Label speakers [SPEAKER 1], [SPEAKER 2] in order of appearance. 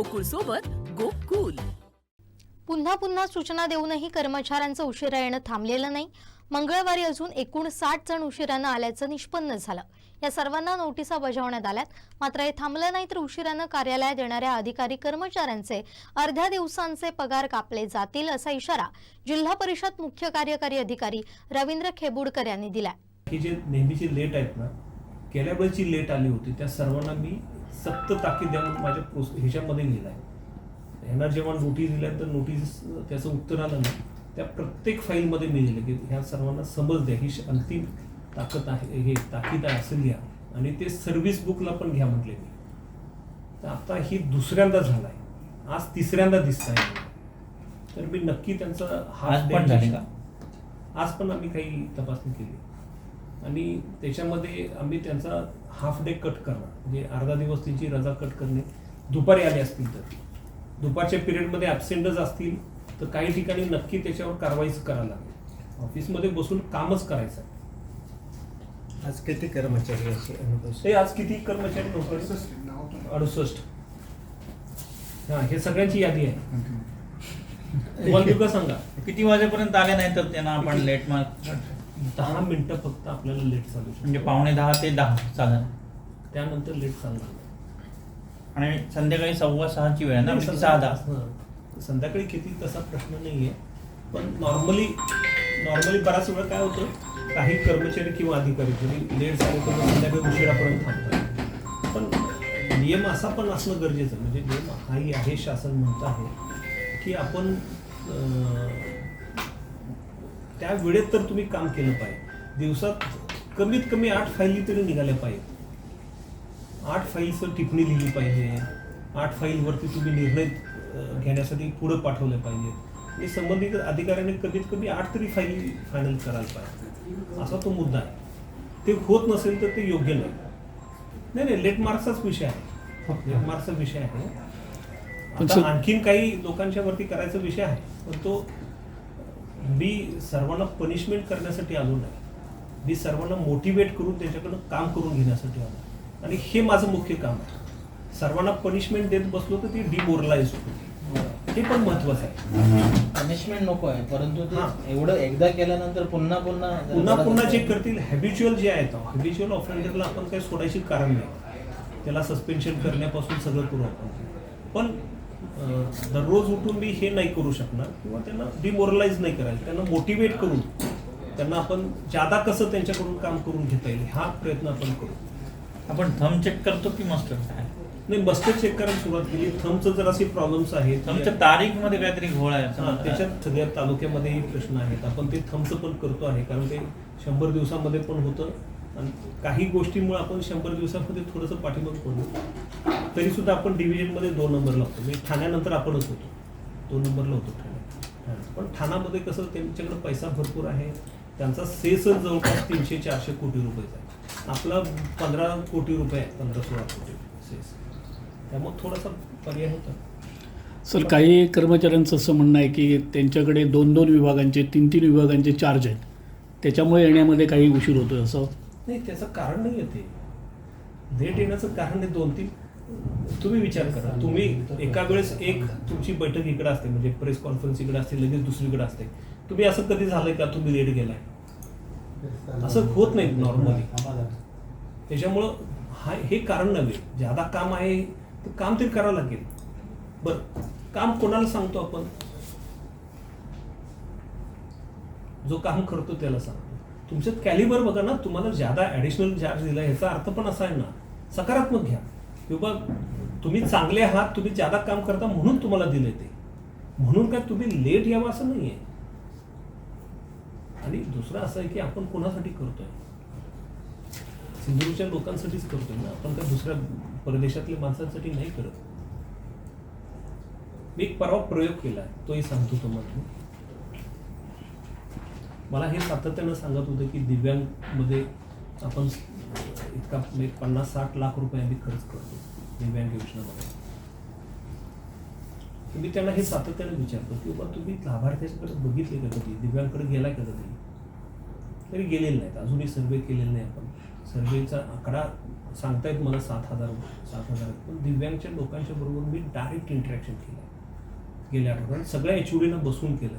[SPEAKER 1] गोकुळ सोबत गोकुल.
[SPEAKER 2] पुन्हा पुन्हा सूचना देऊनही कर्मचाऱ्यांचं उशिरा येणं थांबलेलं नाही. मंगळवारी अजून एकूण साठ जण उशिरानं आल्याचं निष्पन्न झालं. या सर्वांना नोटिसा बजावण्यात आल्यात. मात्र हे थांबलं नाही तर उशिरानं कार्यालयात येणाऱ्या अधिकारी कर्मचाऱ्यांचे अर्ध्या दिवसांचे पगार कापले जातील असा इशारा जिल्हा परिषद मुख्य कार्यकारी अधिकारी रवींद्र खेबुडकर यांनी दिलाय.
[SPEAKER 3] ही जे नेहमीची लेट आहेत ना गेल्या वेळेची लेट आली होती त्या सर्वांना मी सक्त ताकीद देऊन माझ्या प्रोस ह्याच्यामध्ये लिहिलं आहे यांना जेव्हा नोटीस दिल्या तर नोटीस त्याचं उत्तर आलं ना त्या प्रत्येक फाईलमध्ये मी लिहिलं की ह्या सर्वांना समज द्या ही अंतिम ताकद आहे हे ताकीद आहे असं घ्या आणि ते सर्व्हिस बुकला पण घ्या म्हटले मी. तर आता ही दुसऱ्यांदा झालं आहे आज तिसऱ्यांदा दिसत आहे तर मी नक्की त्यांचा
[SPEAKER 4] आज पण झाले का?
[SPEAKER 3] आज पण आम्ही काही तपासणी केली. आणि त्याच्यामध्ये आम्ही त्यांचा हाफ डे कट करणार. म्हणजे अर्धा दिवस त्यांची रजा कट करणे. दुपारी आले असतील तर. दुपारच्या पिरियडमध्ये ॲबसेंटच असतील तर काही ठिकाणी नक्की त्याच्यावर कारवाईच करायला लागेल. ऑफिसमध्ये बसून कामच करायचं आहे.
[SPEAKER 5] आज किती कर्मचारी असे
[SPEAKER 3] आज किती कर्मचारी नोकरी? अडुसष्ट. हा हे सगळ्यांची यादी आहे. तुम्हाला सांगा.
[SPEAKER 4] किती वाजेपर्यंत आले नाही तर त्यांना आपण लेट मार्क
[SPEAKER 3] दहा मिनिटं फक्त आपल्याला लेट चालू शकतो.
[SPEAKER 4] म्हणजे पावणे दहा ते दहा साधारण
[SPEAKER 3] त्यानंतर लेट चालणार
[SPEAKER 4] आणि संध्याकाळी सव्वा सहाची वेळ आहे ना म्हणजे सहा दहा
[SPEAKER 3] हां. संध्याकाळी किती तसा प्रश्न नाही आहे पण नॉर्मली नॉर्मली बराच वेळा काय होतं काही कर्मचारी किंवा अधिकारी जरी लेट झाले तर मग संध्याकाळी उशिरापर्यंत थांबतात पण नियम असा पण असणं गरजेचं आहे. म्हणजे नियम हाही आहे शासन म्हणतं आहे की आपण अं, त्या वेळेत तर तुम्ही काम केलं पाहिजे. दिवसात कमीत कमी आठ फायली तरी निघाल्या पाहिजेत. आठ फाईलचं टिप्पणी लिहिली पाहिजे. आठ फाईलवरती तुम्ही निर्णय घेण्यासाठी पुढं पाठवले पाहिजेत आणि संबंधित अधिकाऱ्याने कमीत कमी आठ तरी फाईली फायनल करायला पाहिजे. असा तो मुद्दा आहे. ते होत नसेल तर ते योग्य नाही. नाही नाही लेट मार्क्सचाच विषय आहे. लेट मार्क्सचा विषय आहे. आणखीन काही लोकांच्या वरती करायचा विषय आहे. पण तो मी सर्वांना पनिशमेंट करण्यासाठी आलो नाही. मी सर्वांना मोटिवेट करून त्यांच्याकडनं काम करून घेण्यासाठी आलो. आणि हे माझं मुख्य काम आहे. सर्वांना पनिशमेंट देत बसलो तर ती डिमोरलाइज होते. हे पण महत्वाचं आहे.
[SPEAKER 6] पनिशमेंट नको आहे परंतु. ते एवढं एकदा केल्यानंतर पुन्हा पुन्हा
[SPEAKER 3] पुन्हा पुन्हा जे करतील हॅबिच्युअल जे आहेत हॅबिच्युअल ऑफेंडरला आपण काही सोडायची कारण नाही. त्याला सस्पेन्शन करण्यापासून सगळं करू आपण. पण दररोज उठून मी हे नाही करू शकणार किंवा त्यांना डिमोरलाइज नाही करायचं. त्यांना मोटिवेट करून त्यांना आपण जादा कसं त्यांच्याकडून काम करून घेता येईल हा प्रयत्न आपण करू.
[SPEAKER 4] आपण थम चेक करतो की मस्टर
[SPEAKER 3] नाही मस्टर चेक करायला सुरुवात केली. थमचं जर असे प्रॉब्लेम्स आहेत
[SPEAKER 4] थमच्या तारीखमध्ये काहीतरी घोळ आहे.
[SPEAKER 3] त्याच्यात सगळ्या तालुक्यामध्येही प्रश्न आहेत. आपण ते थमचं पण करतो आहे कारण ते शंभर दिवसामध्ये पण होतं. आणि काही गोष्टीमुळे आपण शंभर दिवसामध्ये थोडंसं पाठीमाग पडलो. तरी सुद्धा आपण डिव्हिजनमध्ये दोन नंबर होतो म्हणजे ठाण्यानंतर आपणच होतो. दोन नंबरला होतो ठाण्यात पण ठाण्यामध्ये कसं त्यांच्याकडे पैसा भरपूर आहे. त्यांचा सेसच जवळपास तीनशे चारशे कोटी रुपयेचा आहे. आपला पंधरा कोटी रुपये आहे. पंधरा सोळा कोटी सेस. त्यामुळे थोडासा पर्याय होता.
[SPEAKER 7] सर काही कर्मचाऱ्यांचं असं म्हणणं आहे की त्यांच्याकडे दोन दोन विभागांचे तीन तीन विभागांचे चार्ज आहेत. त्याच्यामुळे येण्यामध्ये काही उशीर होतो असं
[SPEAKER 3] नाही त्याचं कारण नाही आहे ते. लेट येण्याचं कारण नाही दोन तीन तुम्ही विचार करा. तुम्ही एका वेळेस एक तुमची बैठक इकडे असते म्हणजे प्रेस कॉन्फरन्स इकडे असते लगेच दुसरीकडे असते. तुम्ही असं कधी झालंय का? तुम्ही लेट गेलाय. असं होत नाही नॉर्मली त्याच्यामुळं हा हे कारण नव्हे. ज्यादा काम आहे तर काम ते करावं लागेल. बरं काम कोणाला सांगतो आपण? जो काम करतो त्याला सांगतो. तुमच्यात कॅलिबर बघा ना तुम्हाला ज्यादा ॲडिशनल चार्ज दिला ह्याचा अर्थ पण असा आहे ना सकारात्मक घ्या. किंवा तुम्ही चांगले आहात तुम्ही ज्यादा काम करता म्हणून तुम्हाला दिले ते. म्हणून काय तुम्ही लेट यावं असं नाही आहे आणि दुसरं असं आहे की आपण कोणासाठी करतोय? सिंधुदुर्गच्या लोकांसाठीच करतोय ना. आपण काय दुसऱ्या परदेशातल्या माणसांसाठी नाही करत. मी एक परवा प्रयोग केला तोही सांगतो तुम्हाला. मला हे सातत्यानं सांगत होतं की दिव्यांगमध्ये आपण इतका म्हणजे एक पन्नास साठ लाख रुपये आम्ही खर्च करतो दिव्यांग योजनेमध्ये. मी त्यांना हे सातत्याने विचारतो की बाबा तुम्ही लाभार्थ्याच्याकडे बघितले का कधी? दिव्यांकडे गेलाय का कधी? तरी गेलेले नाहीत. अजूनही सर्वे केलेले नाही आपण. सर्वेचा आकडा सांगतायत मला सात हजार सात हजार. पण दिव्यांगच्या लोकांच्या बरोबर मी डायरेक्ट इंटरॅक्शन केलं गेल्या आठवड्यात सगळ्या एच बसून केलं